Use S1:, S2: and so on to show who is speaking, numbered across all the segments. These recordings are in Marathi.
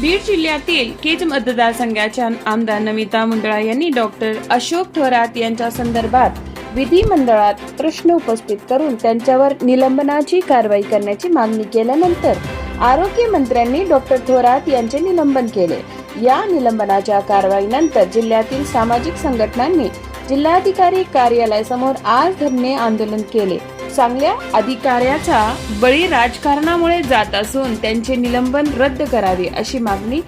S1: बीड जिल्ह्यातील केज मतदारसंघाच्या आमदार नमिता मुंदळा यांनी डॉक्टर अशोक थोरात यांच्या संदर्भात विधिमंडळात प्रश्न उपस्थित करून त्यांच्यावर निलंबनाची कारवाई करण्याची मागणी केल्यानंतर आरोग्य मंत्र्यांनी डॉक्टर थोरात यांचे निलंबन केले. या निलंबनाच्या कारवाईनंतर जिल्ह्यातील सामाजिक संघटनांनी जिल्हाधिकारी कार्यालयासमोर आज धरणे आंदोलन केले. चांगल्या अधिकाऱ्याचा बळी राजकारणामुळे जात असून त्यांचे निलंबन रद्द करावे अशी मागणी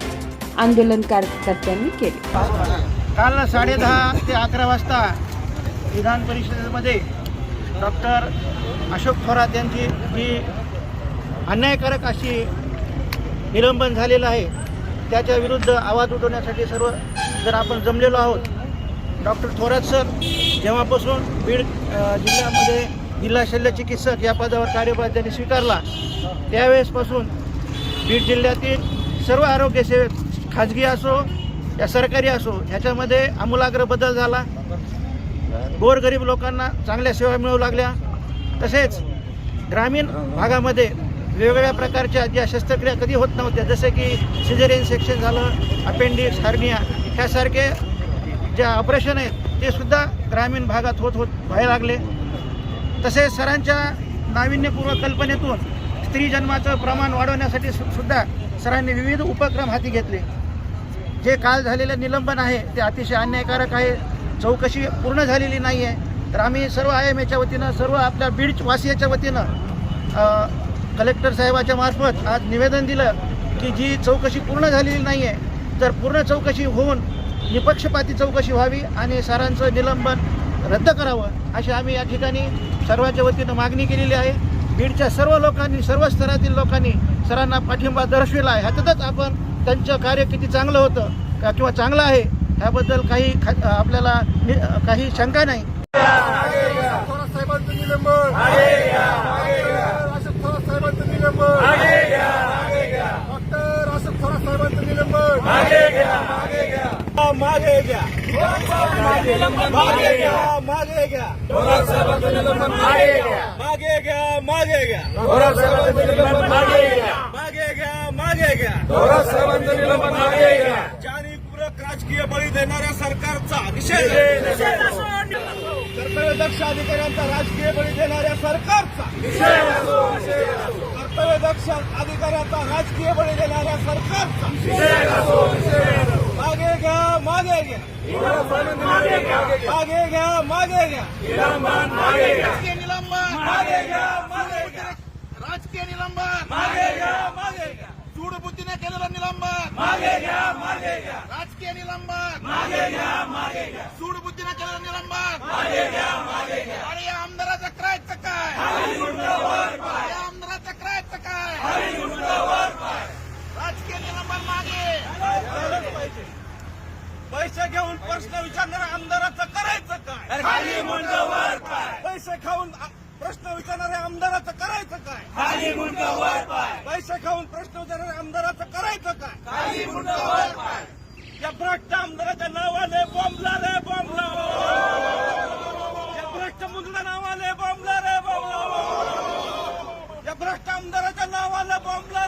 S1: आंदोलनकर्त्यांनी केली.
S2: काल साडेदहा ते अकरा वाजता विधान परिषदेमध्ये डॉक्टर अशोक थोरात यांची जी अन्यायकारक अशी निलंबन झालेलं आहे त्याच्या विरुद्ध आवाज उठवण्यासाठी सर्व जर आपण जमलेलो आहोत डॉक्टर थोरात सर जेव्हापासून बीड जिल्ह्यामध्ये जिल्हा शल्य चिकित्सक या पदावर कार्यभार त्यांनी स्वीकारला. त्यावेळेसपासून बीड जिल्ह्यातील सर्व आरोग्य सेवेत खाजगी असो या सरकारी असो ह्याच्यामध्ये आमूलाग्र बदल झाला. गोरगरीब लोकांना चांगल्या सेवा मिळू लागल्या. तसेच ग्रामीण भागामध्ये वेगवेगळ्या प्रकारच्या ज्या शस्त्रक्रिया कधी होत नव्हत्या जसं की सिझेरियन सेक्शन झालं अपेंडिक्स हार्निया ह्यासारखे ज्या ऑपरेशन आहेत ते सुद्धा ग्रामीण भागात होत होत व्हायला लागले. तसेच सरांच्या नाविन्यपूर्व कल्पनेतून स्त्री जन्माचं प्रमाण वाढवण्यासाठी सु- सुद्धा सरांनी विविध उपक्रम हाती घेतले. जे काल झालेलं निलंबन आहे ते अतिशय अन्यायकारक आहे. चौकशी पूर्ण झालेली नाही आहे तर आम्ही सर्व आय एम एच्या वतीनं सर्व आपल्या बीड वासियाच्या वतीनं कलेक्टर साहेबाच्या मार्फत आज निवेदन दिलं की जी चौकशी पूर्ण झालेली नाही आहे तर पूर्ण चौकशी होऊन निपक्षपाती चौकशी व्हावी आणि सरांचं निलंबन रद्द करावं अशी आम्ही या ठिकाणी सर्वांच्या वतीनं मागणी केलेली आहे. बीडच्या सर्व लोकांनी सर्व स्तरातील लोकांनी सरांना पाठिंबा दर्शविला आहे. ह्याच्यातच आपण त्यांचं कार्य किती चांगलं होतं का किंवा चांगलं आहे ह्याबद्दल काही खा आपल्याला काही शंका नाही.
S3: मागे घ्या. मागे घ्या मागे घ्या मागे घ्या मागे घ्या थोरात साहेबांचं निलंबन मागे घ्या मागे घ्या मागे घ्या थोरात साहेबांचं निलंबन मागे घ्या मागे घ्या मागे घ्या थोरात साहेबांचं निलंबन मागे घ्या जाणीवपूर्वक राजकीय बळी देणाऱ्या सरकारचा निषेध कर्तव्यदक्ष अधिकाऱ्यांचा राजकीय बळी देणाऱ्या सरकारचा कर्तव्यदक्ष अधिकाऱ्यांचा राजकीय बळी देणाऱ्या सरकारचा मागे घ्या मागे घ्या. मागे घ्या मागे घ्या. राजकीय निलंबन. मागे घ्या मागे घ्या. राजकीय निलंबन. मागे घ्या मागे घ्या. सूडबुद्धीने केलेलं निलंबन. मागे घ्या मागे घ्या. राजकीय निलंबन. मागे घ्या मागे घ्या सूडबुद्धीने केलेलं निलंबन मागे घ्या मागे घ्या आणि या आमदाराचं करायचं काय या आमदाराचं करायचं काय राजकीय निलंबन मागे पैसे घेऊन प्रश्न विचारणाऱ्या आमदाराचं करायचं काय? खाली मुंडवर पाय. पैसे खाऊन प्रश्न विचारणाऱ्या आमदाराचं करायचं काय? खाली मुंडवर पाय. पैसे खाऊन प्रश्न विचारणाऱ्या आमदाराचं करायचं काय? खाली मुंडवर पाय. या भ्रष्ट आमदाराच्या नावाने बॉम्बला रे बॉम्बला. या भ्रष्ट मुंडला नावाने बॉम्बला रे बॉम्बला. या भ्रष्ट आमदाराच्या नावाने बॉम्बला.